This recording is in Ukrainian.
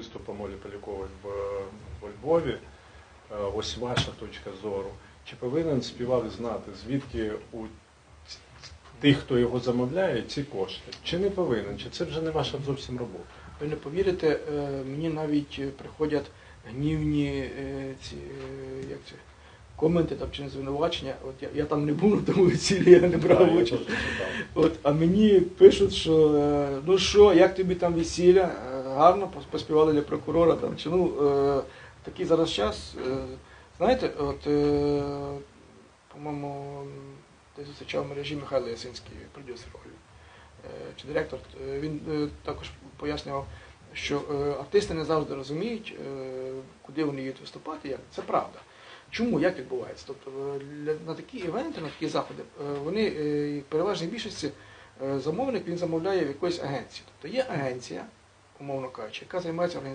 виступом Олі Полякової в, в Львові. Е, Ось ваша точка зору. Чи повинен співак знати, звідки у тих, хто його замовляє, ці кошти? Чи не повинен? Чи це вже не ваша зовсім робота? Ви не повірите, е, мені навіть е, приходять гнівні ці, як це, коменти там, чи не звинувачення. От я, я там не був на тому весіллі, я не брав участь. От, а мені пишуть, що ну що, як тобі там весілля, гарно поспівали для прокурора там. Чи ну е, такий зараз час. Е, знаєте, от е, по-моєму, десь зустрічав в мережі Михайло Ясинський, продюсер Олі, е, чи директор. Е, Він е, також пояснював, що е, артисти не завжди розуміють, е, куди вони їдуть виступати. Як це правда. Чому як відбувається? Тобто е, для- на такі івенти, на такі заходи, е, вони переважній більшості замовник він замовляє в якоїсь агенції. Тобто є агенція, умовно кажучи, яка займається організацією.